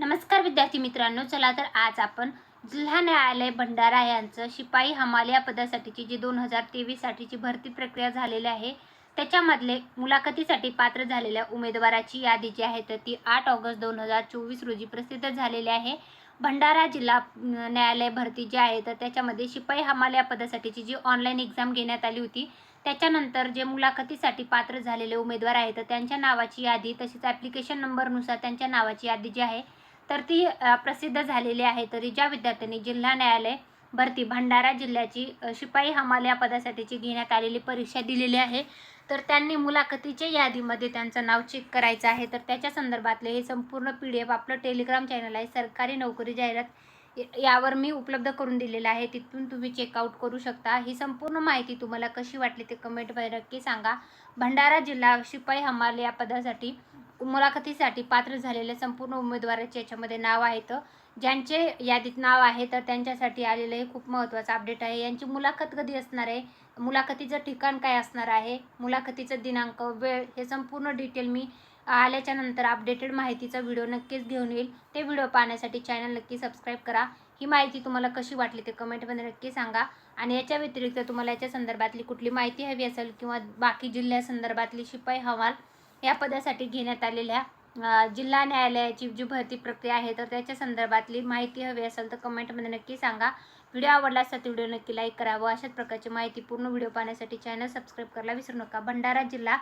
नमस्कार विद्यार्थी मित्रांनो चला तर आज आपण जिल्हा न्यायालय भंडारा यांचं शिपाई हमाल या पदासाठीची जी दोन हजार तेवीससाठीची भरती प्रक्रिया झालेली आहे त्याच्यामधले मुलाखतीसाठी पात्र झालेल्या उमेदवाराची यादी जी आहे तर ती आठ ऑगस्ट दोन हजार चोवीस रोजी प्रसिद्ध झालेली आहे. भंडारा जिल्हा न्यायालय भरती जी आहे तर त्याच्यामध्ये शिपाई हमाल या पदासाठीची जी ऑनलाईन एक्झाम घेण्यात आली होती त्याच्यानंतर जे मुलाखतीसाठी पात्र झालेले उमेदवार आहेत तर त्यांच्या नावाची यादी तसेच ॲप्लिकेशन नंबरनुसार त्यांच्या नावाची यादी जी आहे तर ती प्रसिद्ध झालेली आहे. तरी ज्या विद्यार्थ्यांनी जिल्हा न्यायालय भरती भंडारा जिल्ह्याची शिपाई हमाल या पदासाठीची घेण्यात आलेली परीक्षा दिलेली आहे. तर त्यांनी मुलाखतीच्या यादीमध्ये त्यांचं नाव चेक करायचं आहे. तर त्याच्या संदर्भातले हे संपूर्ण पी डी एफ आपलं टेलिग्राम चॅनल आहे. सरकारी नोकरी जाहिरात यावर मी उपलब्ध करून दिलेलं आहे. तिथून तुम्ही चेकआउट करू शकता. ही संपूर्ण माहिती तुम्हाला कशी वाटली ते कमेंटमध्ये नक्की सांगा. भंडारा जिल्हा शिपाई हमाल या पदासाठी मुलाखतीसाठी पात्र झालेले संपूर्ण उमेदवाराचे याच्यामध्ये नाव आहेत ज्यांचे यादीत नाव आहे तर त्यांच्यासाठी आलेलं हे खूप महत्त्वाचं अपडेट आहे. यांची मुलाखत कधी असणार आहे? मुलाखतीचं ठिकाण काय असणार आहे? मुलाखतीचं दिनांक वेळ हे संपूर्ण डिटेल मी आल्याच्यानंतर अपडेटेड माहितीचा व्हिडिओ नक्कीच घेऊन येईल. ते व्हिडिओ पाहण्यासाठी चॅनल नक्की सबस्क्राईब करा. ही माहिती तुम्हाला कशी वाटली ते कमेंटमध्ये नक्की सांगा. आणि याच्या व्यतिरिक्त तुम्हाला याच्या संदर्भातली कुठली माहिती हवी असेल किंवा बाकी जिल्ह्यासंदर्भातली शिपाई हवाल या पदासाठी घेण्यात आलेल्या जिल्हा न्यायालयाची जी भरती प्रक्रिया आहे तर त्याच्या संदर्भातली माहिती हवी असेल तर कमेंटमध्ये नक्की सांगा. व्हिडिओ आवडला असता व्हिडिओ नक्की लाईक करावं. अशाच प्रकारची माहिती पूर्ण व्हिडिओ पाहण्यासाठी चॅनल सबस्क्राईब करायला विसरू नका. भंडारा जिल्हा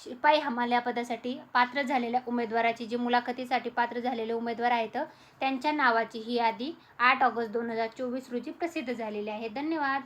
शिपाई हमाल या पदासाठी पात्र झालेल्या उमेदवाराची जी मुलाखतीसाठी पात्र झालेले उमेदवार आहेत त्यांच्या नावाची ही यादी आठ ऑगस्ट दोन हजार चोवीस रोजी प्रसिद्ध झालेली आहे. धन्यवाद.